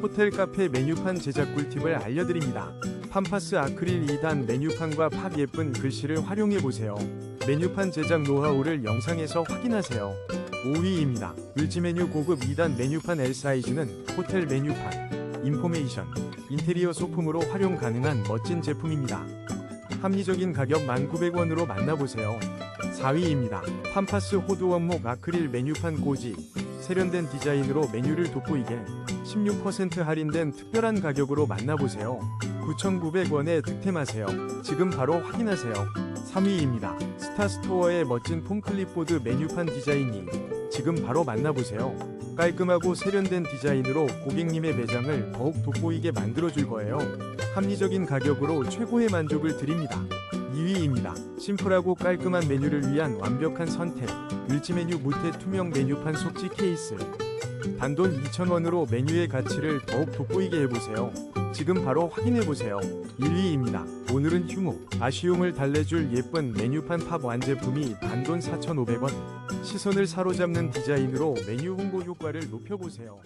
호텔 카페 메뉴판 제작 꿀팁을 알려드립니다. 팜파스 아크릴 2단 메뉴판과 팝 예쁜 글씨를 활용해보세요. 메뉴판 제작 노하우를 영상에서 확인하세요. 5위입니다. 을지 메뉴 고급 2단 메뉴판 L 사이즈는 호텔 메뉴판, 인포메이션, 인테리어 소품으로 활용 가능한 멋진 제품입니다. 합리적인 가격 1,900원으로 만나보세요. 4위입니다. 팜파스 호두 원목 아크릴 메뉴판 고지 세련된 디자인으로 메뉴를 돋보이게 16% 할인된 특별한 가격으로 만나보세요. 9,900원에 득템하세요. 지금 바로 확인하세요. 3위입니다. 스타스토어의 멋진 폼 클립보드 메뉴판 디자인이 지금 바로 만나보세요. 깔끔하고 세련된 디자인으로 고객님의 매장을 더욱 돋보이게 만들어줄 거예요. 합리적인 가격으로 최고의 만족을 드립니다. 2위입니다. 심플하고 깔끔한 메뉴를 위한 완벽한 선택. 을지메뉴 무태 투명 메뉴판 속지 케이스. 단돈 2,000원으로 메뉴의 가치를 더욱 돋보이게 해보세요. 지금 바로 확인해보세요. 1위입니다. 오늘은 휴무, 아쉬움을 달래줄 예쁜 메뉴판 팝 완제품이 단돈 4,500원. 시선을 사로잡는 디자인으로 메뉴 홍보 효과를 높여보세요.